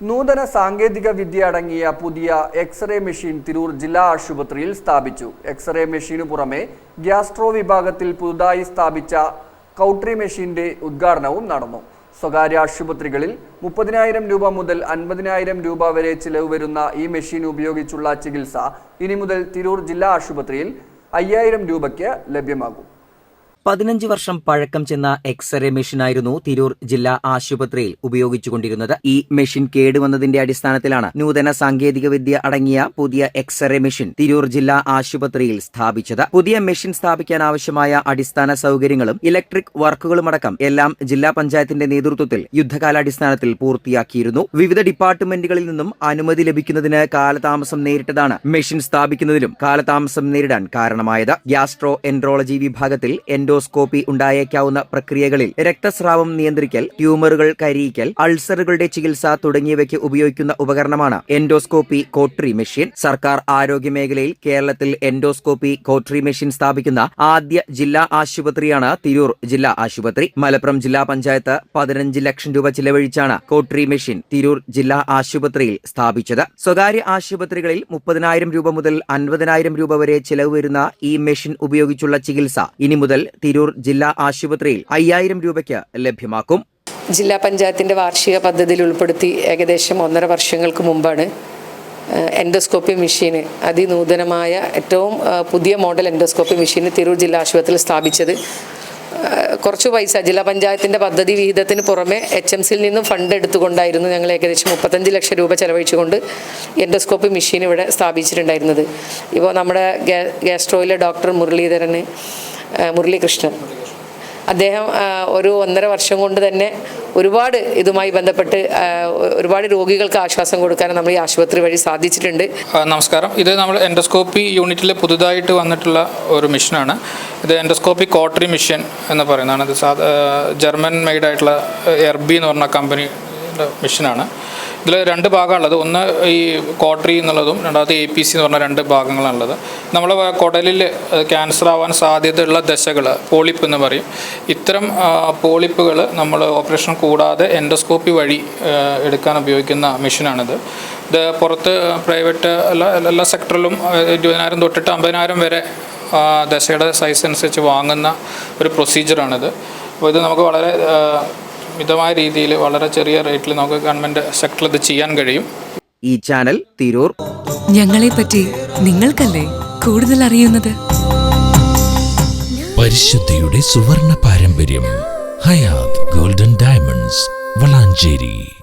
നൂതന സാങ്കേതിക വിദ്യ അടങ്ങിയ പുതിയ എക്സ്റേ മെഷീൻ തിരൂർ ജില്ലാ ആശുപത്രിയിൽ സ്ഥാപിച്ചു. എക്സ്റേ മെഷീനു പുറമെ ഗ്യാസ്ട്രോ വിഭാഗത്തിൽ പുതുതായി സ്ഥാപിച്ച കൗട്രി മെഷീന്റെ ഉദ്ഘാടനവും നടന്നു. സ്വകാര്യ ആശുപത്രികളിൽ മുപ്പതിനായിരം രൂപ മുതൽ അൻപതിനായിരം രൂപ വരെ ചിലവ് വരുന്ന ഈ മെഷീൻ ഉപയോഗിച്ചുള്ള ചികിത്സ ഇനി മുതൽ തിരൂർ ജില്ലാ ആശുപത്രിയിൽ അയ്യായിരം രൂപയ്ക്ക് ലഭ്യമാകും. പതിനഞ്ച് വർഷം പഴക്കം ചെന്ന എക്സ്റേ മെഷീനായിരുന്നു തിരൂർ ജില്ലാ ആശുപത്രിയിൽ ഉപയോഗിച്ചുകൊണ്ടിരുന്നത്. ഈ മെഷീൻ കേടുവന്നതിന്റെ അടിസ്ഥാനത്തിലാണ് നൂതന സാങ്കേതിക വിദ്യ അടങ്ങിയ പുതിയ എക്സ്റേ മെഷീൻ തിരൂർ ജില്ലാ ആശുപത്രിയിൽ സ്ഥാപിച്ചത്. പുതിയ മെഷീൻ സ്ഥാപിക്കാൻ ആവശ്യമായ അടിസ്ഥാന സൗകര്യങ്ങളും ഇലക്ട്രിക് വർക്കുകളുമടക്കം എല്ലാം ജില്ലാ പഞ്ചായത്തിന്റെ നേതൃത്വത്തിൽ യുദ്ധകാലാടിസ്ഥാനത്തിൽ പൂർത്തിയാക്കിയിരുന്നു. വിവിധ ഡിപ്പാർട്ട്മെന്റുകളിൽ നിന്നും അനുമതി ലഭിക്കുന്നതിന് കാലതാമസം നേരിട്ടതാണ് മെഷീൻ സ്ഥാപിക്കുന്നതിലും കാലതാമസം നേരിടാൻ കാരണമായത്. ഗ്യാസ്ട്രോ എൻട്രോളജി വിഭാഗത്തിൽ എൻഡോസ്കോപ്പി ഉണ്ടായേക്കാവുന്ന പ്രക്രിയകളിൽ രക്തസ്രാവം നിയന്ത്രിക്കൽ ട്യൂമറുകൾ കരിയിക്കൽ അൾസറുകളുടെ ചികിത്സ തുടങ്ങിയവയ്ക്ക് ഉപയോഗിക്കുന്ന ഉപകരണമാണ് എൻഡോസ്കോപ്പി കോട്രി മെഷീൻ. സർക്കാർ ആരോഗ്യ മേഖലയിൽ കേരളത്തിൽ എൻഡോസ്കോപ്പി കോട്രി മെഷീൻ സ്ഥാപിക്കുന്ന ആദ്യ ജില്ലാ ആശുപത്രിയാണ് തിരൂർ ജില്ലാ ആശുപത്രി. മലപ്പുറം ജില്ലാ പഞ്ചായത്ത് പതിനഞ്ച് ലക്ഷം രൂപ ചിലവഴിച്ചാണ് കോട്രി മെഷീൻ തിരൂർ ജില്ലാ ആശുപത്രിയിൽ സ്ഥാപിച്ചത്. സ്വകാര്യ ആശുപത്രികളിൽ മുപ്പതിനായിരം രൂപ മുതൽ അൻപതിനായിരം രൂപ വരെ ചിലവ് വരുന്ന ഈ മെഷീൻ ഉപയോഗിച്ചുള്ള ചികിത്സ ഇനി മുതൽ തിരൂർ ജില്ലാ ആശുപത്രിയിൽ അയ്യായിരം രൂപയ്ക്ക് ലഭ്യമാക്കും. ജില്ലാ പഞ്ചായത്തിന്റെ വാർഷിക പദ്ധതിയിൽ ഉൾപ്പെടുത്തി ഏകദേശം ഒന്നര വർഷങ്ങൾക്ക് മുമ്പാണ് എൻഡോസ്കോപ്പി മെഷീൻ അതിനൂതനമായ ഏറ്റവും പുതിയ മോഡൽ എൻഡോസ്കോപ്പി മെഷീൻ തിരൂർ ജില്ലാ ആശുപത്രിയിൽ സ്ഥാപിച്ചത്. കുറച്ച് പൈസ ജില്ലാ പഞ്ചായത്തിന്റെ പദ്ധതി വിഹിതത്തിന് പുറമെ എച്ച് എം സിയിൽ നിന്നും ഫണ്ട് എടുത്തുകൊണ്ടായിരുന്നു ഞങ്ങൾ ഏകദേശം മുപ്പത്തഞ്ച് ലക്ഷം രൂപ ചെലവഴിച്ചുകൊണ്ട് എൻഡോസ്കോപ്പി മെഷീൻ ഇവിടെ സ്ഥാപിച്ചിട്ടുണ്ടായിരുന്നത്. ഇപ്പോൾ നമ്മുടെ ഗ്യാ- ഗ്യാസ്ട്രോയിലെ ഡോക്ടർ മുരളീധരന് മുരളീകൃഷ്ണൻ. അദ്ദേഹം ഒരു ഒന്നര വർഷം കൊണ്ട് തന്നെ ഒരുപാട് ഇതുമായി ബന്ധപ്പെട്ട് ഒരുപാട് രോഗികൾക്ക് ആശ്വാസം കൊടുക്കാൻ നമ്മൾ ഈ ആശുപത്രി വഴി സാധിച്ചിട്ടുണ്ട്. നമസ്കാരം. ഇത് നമ്മൾ എൻഡോസ്കോപ്പി യൂണിറ്റിൽ പുതുതായിട്ട് വന്നിട്ടുള്ള ഒരു മിഷനാണ്. ഇത് എൻഡോസ്കോപ്പി കോട്ടറി മിഷൻ എന്ന് പറയുന്നതാണ്. ഇത് ജർമ്മൻ മെയ്ഡ് ആയിട്ടുള്ള എർബി എന്ന് പറഞ്ഞ കമ്പനി മിഷനാണ്. ഇതിൽ രണ്ട് ഭാഗമുള്ളത് ഒന്ന് ഈ കോട്ടറി എന്നുള്ളതും രണ്ടാമത് എ പി സി എന്ന് പറഞ്ഞ രണ്ട് ഭാഗങ്ങളാണുള്ളത്. നമ്മൾ കുടലിൽ ക്യാൻസർ ആവാൻ സാധ്യതയുള്ള ദശകൾ പോളിപ്പ് എന്ന് പറയും. ഇത്തരം പോളിപ്പുകൾ നമ്മൾ ഓപ്പറേഷൻ കൂടാതെ എൻഡോസ്കോപ്പി വഴി എടുക്കാൻ ഉപയോഗിക്കുന്ന മെഷീനാണിത്. ഇത് പുറത്ത് പ്രൈവറ്റ് എല്ലാ എല്ലാ സെക്ടറിലും ഇരുപതിനായിരം തൊട്ടിട്ട് അമ്പതിനായിരം വരെ ദശയുടെ സൈസ് അനുസരിച്ച് വാങ്ങുന്ന ഒരു പ്രൊസീജിയറാണിത് അപ്പോൾ ഇത് നമുക്ക് വളരെ മിതമായ രീതിയിൽ വളരെ ചെറിയ റേറ്റിൽ നമുക്ക് ഗവൺമെന്റ് സെക്ടറിൽ ഇത് ചെയ്യാൻ കഴിയും. ഈ ചാനൽ തിരൂർ. ഞങ്ങളെ പറ്റി നിങ്ങൾക്കല്ലേ കൂടുതൽ അറിയുന്നത്? പരിശുദ്ധിയുടെ സുവർണ പാരമ്പര്യം ഹയാത് ഗോൾഡൻ ഡയമണ്ട്സ് വളാഞ്ചേരി.